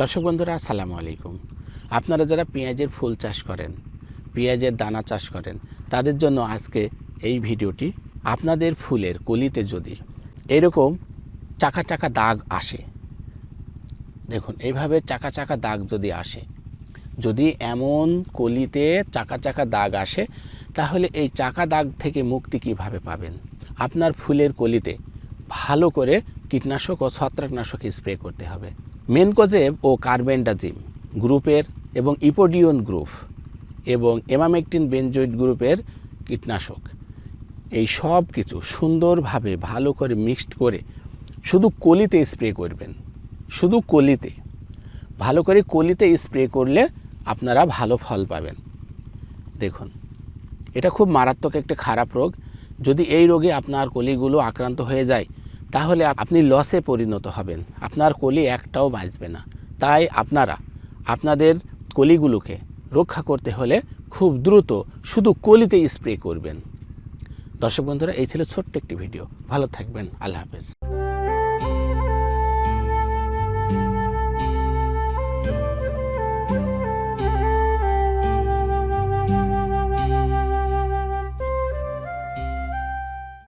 দর্শক বন্ধুরা, আসসালামু আলাইকুম। আপনারা যারা পেঁয়াজের ফুল চাষ করেন, পেঁয়াজের দানা চাষ করেন, তাদের জন্য আজকে এই ভিডিওটি আপনাদের ফুলের কলিতে যদি এরকম চাকা চাকা দাগ আসে, দেখুন, এইভাবে চাকা চাকা দাগ যদি আসে, যদি এমন কলিতে চাকা চাকা দাগ আসে, তাহলে এই চাকা দাগ থেকে মুক্তি কীভাবে পাবেন? আপনার ফুলের কলিতে ভালো করে কীটনাশক ও ছত্রাকনাশক স্প্রে করতে হবে। মেনকোজেব ও কার্বেন্ডাজিম গ্রুপের এবং ইপোডিয়ন গ্রুপ এবং এমামেকটিন বেনজয়েড গ্রুপের কীটনাশক। এই সব কিছু সুন্দরভাবে ভালো করে মিক্সড করে শুধু কলিতে স্প্রে করবেন। শুধু কলিতে। ভালো করে কলিতে স্প্রে করলে আপনারা ভালো ফল পাবেন। দেখুন, এটা খুব মারাত্মক একটা খারাপ রোগ। যদি এই রোগে আপনার কলিগুলো আক্রান্ত হয়ে যায় তাহলে আপনি লসে পরিণত হবেন। আপনার কলি একটাও বাঁচবে না। তাই আপনারা, আপনাদের কলিগুলোকে রক্ষা করতে হলে খুব দ্রুত শুধু কলিতে স্প্রে করবেন। দর্শক বন্ধুরা, এই ছিল ছোট্ট একটি ভিডিও ভালো থাকবেন। আল্লাহ হাফেজ।